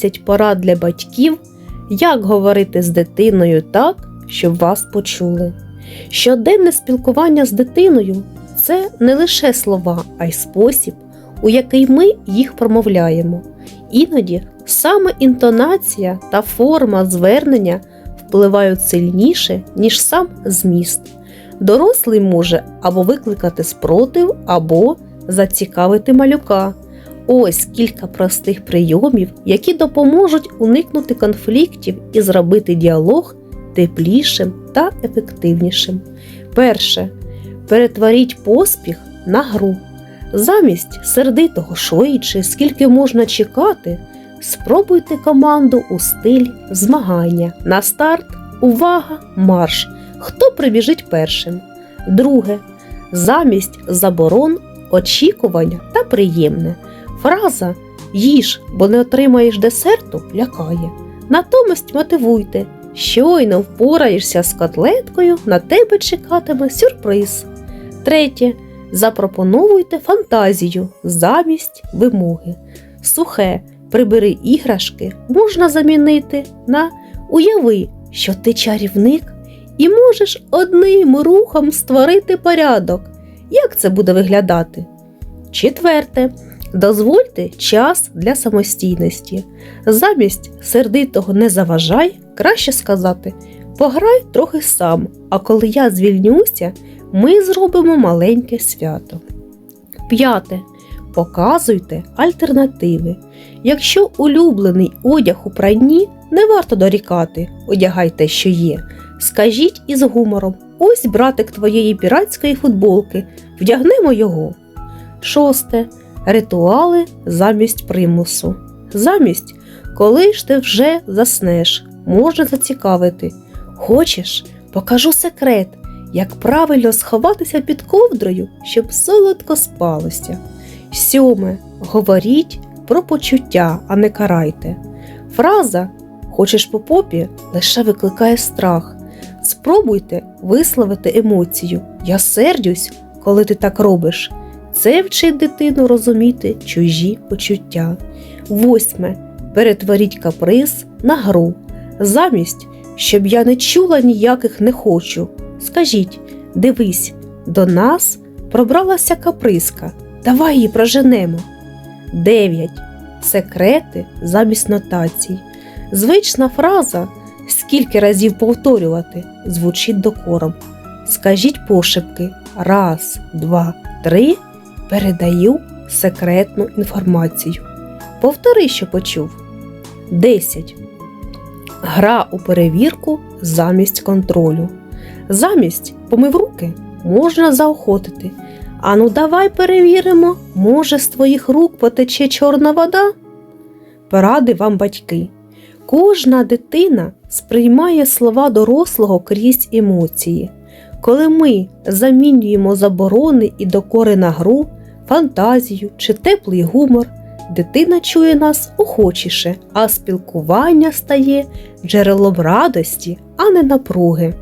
10 порад для батьків, як говорити з дитиною так, щоб вас почули. Щоденне спілкування з дитиною це не лише слова, а й спосіб, у який ми їх промовляємо. Іноді саме інтонація та форма звернення впливають сильніше, ніж сам зміст. Дорослий може або викликати спротив, або зацікавити малюка. Ось кілька простих прийомів, які допоможуть уникнути конфліктів і зробити діалог теплішим та ефективнішим. Перше. Перетворіть поспіх на гру. Замість сердитого швидше, скільки можна чекати, спробуйте команду у стилі змагання. На старт увага, марш! Хто прибіжить першим? Друге. Замість заборон, очікування та приємне. Фраза їж, бо не отримаєш десерту лякає. Натомість мотивуйте. Щойно впораєшся з котлеткою, на тебе чекатиме сюрприз. Третє. Запропоновуйте фантазію замість вимоги. Сухе, прибери іграшки можна замінити на уяви, що ти чарівник і можеш одним рухом створити порядок. Як це буде виглядати? Четверте. Дозвольте час для самостійності. Замість сердитого не заважай, краще сказати пограй трохи сам, а коли я звільнюся, ми зробимо маленьке свято. П'яте. Показуйте альтернативи. Якщо улюблений одяг у пральні, не варто дорікати, одягай те, що є. Скажіть із гумором: ось братик твоєї піратської футболки, вдягнемо його. Шосте. Ритуали замість примусу. Замість, коли ж ти вже заснеш, можна зацікавити. Хочеш, покажу секрет, як правильно сховатися під ковдрою, щоб солодко спалося. Сьоме. Говоріть про почуття, а не карайте. Фраза Хочеш по попі лише викликає страх. Спробуйте висловити емоцію. Я сердюсь, коли ти так робиш. Це вчить дитину розуміти чужі почуття. Восьме. Перетворіть каприз на гру. Замість, щоб я не чула ніяких не хочу. Скажіть, дивись, до нас пробралася капризка. Давай її проженемо. 9. Секрети замість нотацій. Звична фраза, скільки разів повторювати, звучить докором. Скажіть пошепки раз, два, три. Передаю секретну інформацію. Повтори, що почув. 10. Гра у перевірку замість контролю. Замість помив руки можна заохотити. Ану, давай перевіримо, може, з твоїх рук потече чорна вода? Поради вам батьки. Кожна дитина сприймає слова дорослого крізь емоції. Коли ми замінюємо заборони і докори на гру, фантазію чи теплий гумор, дитина чує нас охочіше, а спілкування стає джерелом радості, а не напруги.